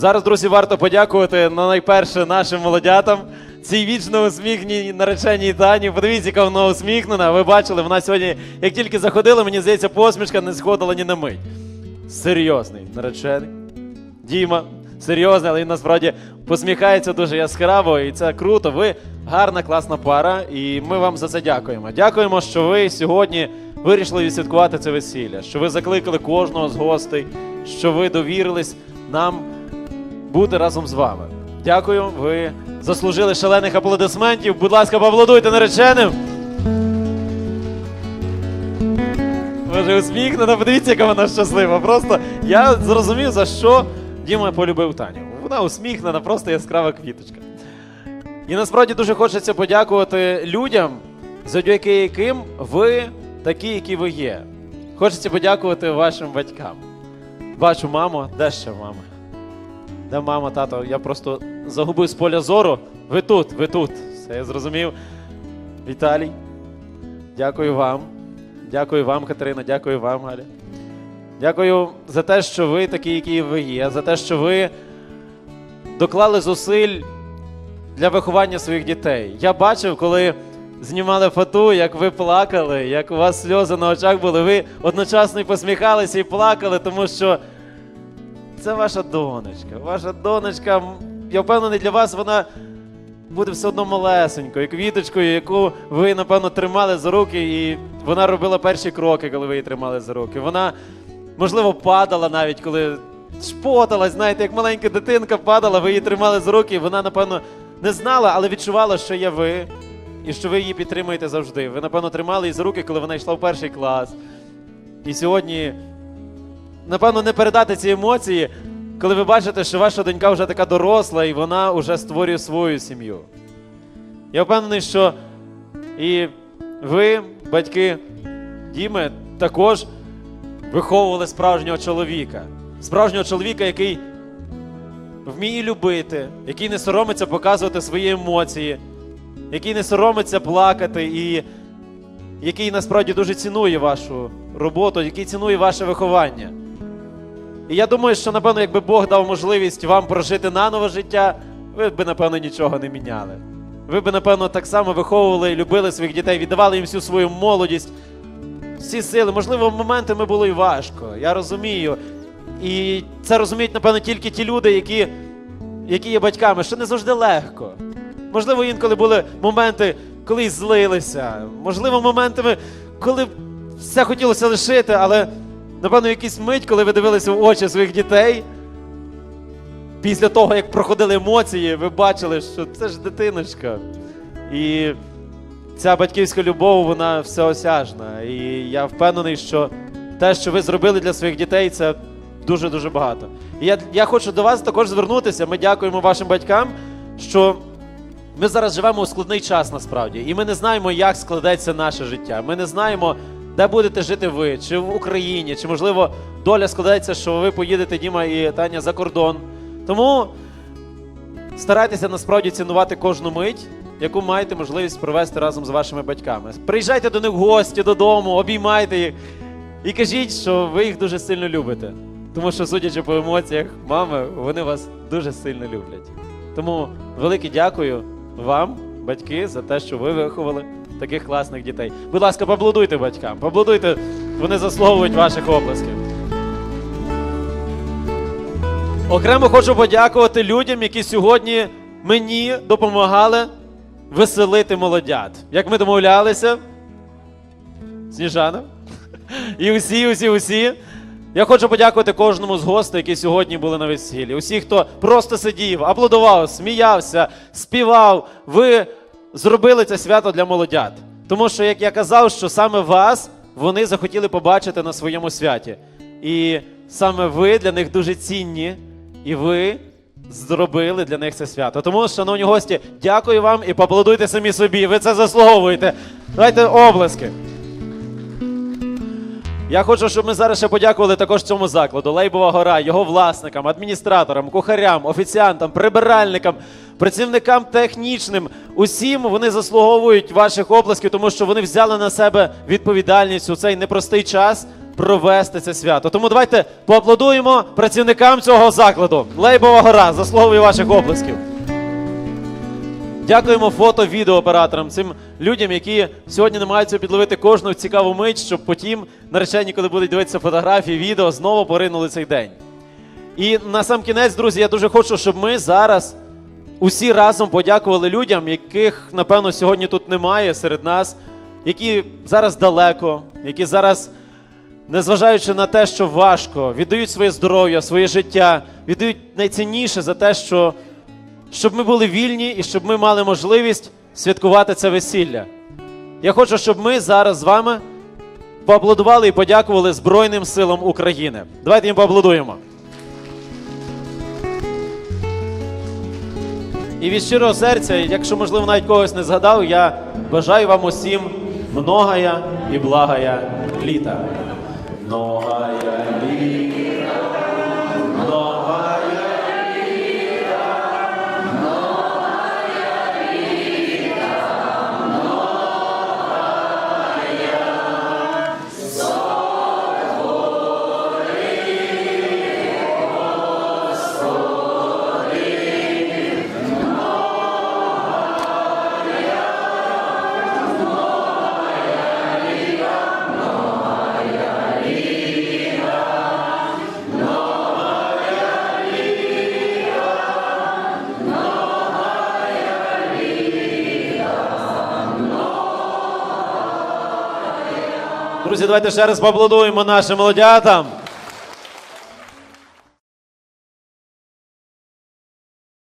Зараз, друзі, варто подякувати на найперше нашим молодятам. Цій вічно усміхній нареченій Тані. Подивіться, яка вона усміхнена. Ви бачили, вона сьогодні, як тільки заходила, мені здається, посмішка не сходила ні на мить. Серйозний наречений. Діма, серйозний, але він насправді посміхається дуже яскраво, і це круто. Ви гарна, класна пара, і ми вам за це дякуємо. Дякуємо, що ви сьогодні вирішили відсвяткувати це весілля, що ви закликали кожного з гостей, що ви довірились нам бути разом з вами. Дякую, ви заслужили шалених аплодисментів. Будь ласка, поаплодуйте нареченим. Боже, усміхнена, подивіться, яка вона щаслива. Просто я зрозумів, за що Діма полюбив Таню. Вона усміхнена, просто яскрава квіточка. І насправді дуже хочеться подякувати людям, завдяки яким ви такі, які ви є. Хочеться подякувати вашим батькам. Бачу, мамо, де ще мама? Де мама, тато? Я просто загубив з поля зору. Ви тут, ви тут. Все, я зрозумів. Віталій, дякую вам. Дякую вам, Катерина, дякую вам, Галя. Дякую за те, що ви такі, які ви є, за те, що ви доклали зусиль для виховання своїх дітей. Я бачив, коли знімали фату, як ви плакали, як у вас сльози на очах були, ви одночасно і посміхалися і плакали, тому що це ваша донечка. Ваша донечка, я впевнений, для вас вона буде все одно малесенькою, квіточкою, яку ви, напевно, тримали за руки, і вона робила перші кроки, коли ви її тримали за руки. Вона, можливо, падала навіть, коли шпоталась, знаєте, як маленька дитинка падала, ви її тримали за руки, і вона, напевно, не знала, але відчувала, що є ви, і що ви її підтримуєте завжди. Ви, напевно, тримали її за руки, коли вона йшла в перший клас. І сьогодні, напевно, не передати ці емоції, коли ви бачите, що ваша донька вже така доросла і вона вже створює свою сім'ю. Я впевнений, що і ви, батьки Діми, також виховували справжнього чоловіка. Справжнього чоловіка, який вміє любити, який не соромиться показувати свої емоції, який не соромиться плакати і який насправді дуже цінує вашу роботу, який цінує ваше виховання. І я думаю, що, напевно, якби Бог дав можливість вам прожити наново життя, ви б, напевно, нічого не міняли. Ви б, напевно, так само виховували і любили своїх дітей, віддавали їм всю свою молодість, всі сили. Можливо, моментами було і важко. Я розумію. І це розуміють, напевно, тільки ті люди, які, які є батьками, що не завжди легко. Можливо, інколи були моменти, коли злилися. Можливо, моментами, коли все хотілося лишити, але напевно, в якийсь мить, коли ви дивилися в очі своїх дітей, після того, як проходили емоції, ви бачили, що це ж дитиночка. І ця батьківська любов, вона всеосяжна. І я впевнений, що те, що ви зробили для своїх дітей, це дуже-дуже багато. І я, я хочу до вас також звернутися. Ми дякуємо вашим батькам, що ми зараз живемо у складний час насправді, і ми не знаємо, як складеться наше життя. Ми не знаємо, де будете жити ви, чи в Україні, чи можливо доля складається, що ви поїдете, Діма і Таня, за кордон. Тому старайтеся насправді цінувати кожну мить, яку маєте можливість провести разом з вашими батьками. Приїжджайте до них в гості додому, обіймайте їх і кажіть, що ви їх дуже сильно любите. Тому що, судячи по емоціях мами, вони вас дуже сильно люблять. Тому велике дякую вам, батьки, за те, що ви виховали таких класних дітей. Будь ласка, поаплодуйте батькам, поаплодуйте, вони заслуговують ваших оплесків. Окремо хочу подякувати людям, які сьогодні мені допомагали веселити молодят. Як ми домовлялися, Сніжана. І усі, усі, усі. Я хочу подякувати кожному з гостей, які сьогодні були на весіллі. Усі, хто просто сидів, аплодував, сміявся, співав. Ви зробили це свято для молодят. Тому що, як я казав, що саме вас вони захотіли побачити на своєму святі. І саме ви для них дуже цінні, і ви зробили для них це свято. Тому, шановні гості, дякую вам і поаплодуйте самі собі. Ви це заслуговуєте. Давайте облески. Я хочу, щоб ми зараз ще подякували також цьому закладу, Лейбова гора, його власникам, адміністраторам, кухарям, офіціантам, прибиральникам, працівникам технічним. Усім вони заслуговують ваших оплесків, тому що вони взяли на себе відповідальність у цей непростий час провести це свято. Тому давайте поаплодуємо працівникам цього закладу. Лейбова гора заслуговує ваших оплесків. Дякуємо фото відеооператорам, цим людям, які сьогодні намагаються підловити кожну цікаву мить, щоб потім наречені, коли будуть дивитися фотографії, відео, знову поринули цей день. І на сам кінець, друзі, я дуже хочу, щоб ми зараз усі разом подякували людям, яких, напевно, сьогодні тут немає серед нас, які зараз далеко, які зараз, незважаючи на те, що важко, віддають своє здоров'я, своє життя, віддають найцінніше за те, що щоб ми були вільні і щоб ми мали можливість святкувати це весілля. Я хочу, щоб ми зараз з вами поаплодували і подякували Збройним силам України. Давайте їм поаплодуємо. І від щирого серця, якщо можливо навіть когось не згадав, я бажаю вам усім многая і благая літа. Многая Друзі, давайте ще раз поаплодуємо нашим молодятам.